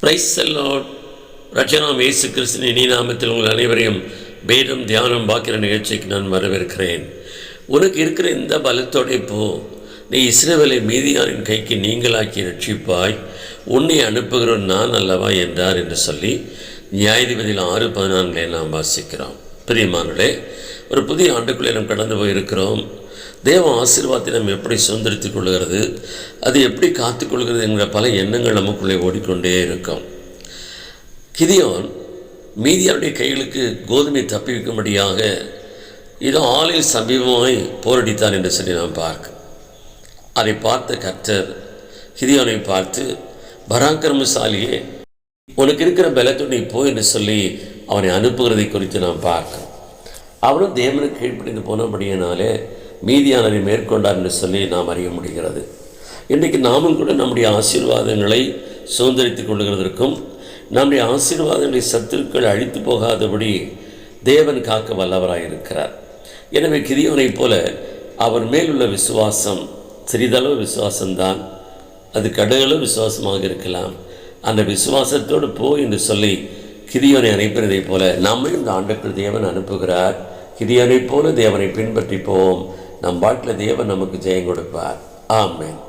Price செல்லோட் ரச்சனாம் இயேசு கிறிஸ்தின் இனி நாமத்தில் உங்கள் அனைவரையும் வேதம் தியானம் பார்க்கிற நிகழ்ச்சிக்கு நான் வரவேற்கிறேன். உனக்கு இருக்கிற இந்த பலத்தோடை போ. நீ இஸ்ரவேலை மீதியாரின் கைக்கு நீங்களாக்கி ரட்சிப்பாய் உன்னை அனுப்புகிறோம் நான் அல்லவா என்றார் என்று சொல்லி நியாயாதிபதியில் ஆறு பதினான்கிலே நாம் வாசிக்கிறோம். பிரியமானே ஒரு புதிய ஆண்டுக்குள்ளே நாம் கடந்து போயிருக்கிறோம். தேவ ஆசீர்வாதத்தை நம்ம எப்படி சுதந்திரித்துக் கொள்கிறது அது எப்படி காத்துக்கொள்கிறது என்கிற பல எண்ணங்கள் நமக்குள்ளே ஓடிக்கொண்டே இருக்கும். கிதியோன் மீதியாருடைய கைகளுக்கு கோதுமை தப்பி வைக்கும்படியாக இதோ ஆளில் சமீபமாய் போரடித்தான் என்று சொல்லி நாம் பார்க்க அதை பார்த்த கர்த்தர் கிதியோனை பார்த்து பராக்கிரமசாலியே உனக்கு இருக்கிற பலத்தோடு நீ போ என்று சொல்லி அவனை அனுப்புகிறதை குறித்து நாம் பார்க்கிறோம். அவரும் தேவனுக்கு கீழ்ப்படிந்து போனபடியினாலே மீதியானவை மேற்கொண்டார் என்று சொல்லி நாம் அறிய முடிகிறது. இன்றைக்கு நாமும் கூட நம்முடைய ஆசீர்வாதங்களை சுதந்திரித்துக் கொள்கிறதற்கும் நம்முடைய ஆசீர்வாதங்களை சத்துருக்கள் அழித்து போகாதபடி தேவன் காக்க வல்லவராக இருக்கிறார். எனவே கிரியவனைப் போல அவர் மேலுள்ள விசுவாசம் சிறிதளவு விசுவாசம்தான் அது கடுகளவு விசுவாசமாக இருக்கலாம். அந்த விசுவாசத்தோடு போ என்று சொல்லி கிதியோனை அனுப்பினதைப் போல நம்மையும் இந்த ஆண்டுக்குள் தேவன் அனுப்புகிறார். கிதியோனைப் போல தேவனை பின்பற்றி போவோம் நம் வாழ்க்கையில் தேவன் நமக்கு ஜெயம் கொடுப்பார். ஆமேன்.